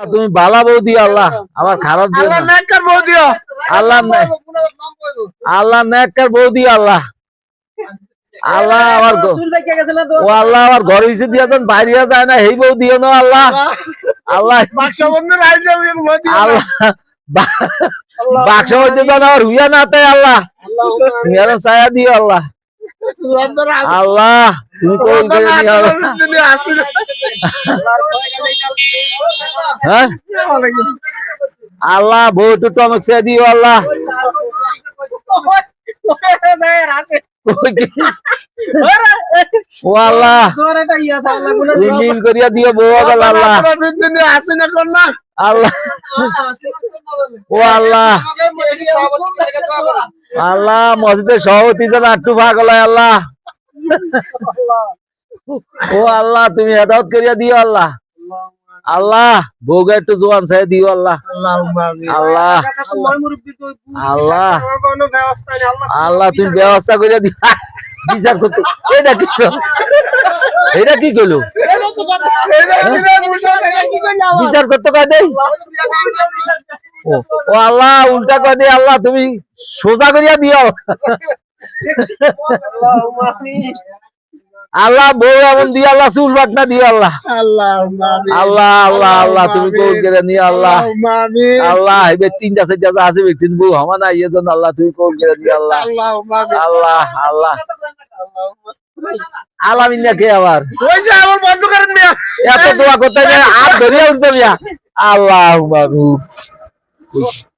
তুমি বালা বউ দিও আল্লাহ। আমার খারাপ দিও আল্লাহ না। নেককার বউ দিও। আল্লাহ আল্লাহ নেককার বউ দিও আল্লাহ। আল্লাহ আমার ও আল্লাহ আমার ঘর হইছে দিয়া যখন বাইরিয়া যায় না সেই বউ দিও না আল্লাহ। আল্লাহ। আল্লাহ বাক্স হইতে যেন আমার হুইয়া না তাই আল্লাহ। যেন ছায়া দিও আল্লাহ। আল্লাহ তুমি করে হ্যাঁ? আল্লাহ বউ একটু টমক ছায়া দিও আল্লাহ। ও আল্লাহ তুমি মিল করিয়া দিও বউ আল্লাহ। আল্লাহ দুনিয়া আসিল কোন না আল্লাহ। ও আল্লাহ। আল্লাহ মসজিদের সভাপতি যেন একটু ভাগ হলাই আল্লাহ। ও আল্লাহ তুমি হেদায়ত করিয়া দিও আল্লাহ। আল্লাহ বউকে একটু জোয়ান চাই দিও আল্লাহ। আল্লাহ আল্লাহ। আল্লাহ তুমি ব্যবস্থা করিয়া দিও। বিচার করতে এটা কি এটা কি কইলো? এটা দিনে মুসা থেকে কি কইলা বিচার করতে কয় দেই? ও আল্লাহ উল্টা কয় দেই আল্লাহ তুমি সোজা করিয়া দিও। আল্লাহ বউ এমন দিয়ে আল্লাহ চুল বাটনা দিও আল্লাহ। আল্লাহ আল্লাহ আল্লাহ তুমি কৌল করে নিও আল্লাহ। আল্লাহ এবে তিনটা চারটা যা আছে ব্যক্তির বউ হমা না ইয়ে জন্য আল্লাহ তুমি কৌল করে দিও আল্লাহ। আল্লাহ আল্লাহ। আলামিন না কে আবার? ওই যে আমার বন্ধ করেন মিয়া। এত দোয়া করতে আর ধরিয়া উঠছে মিয়া। আল্লাহ was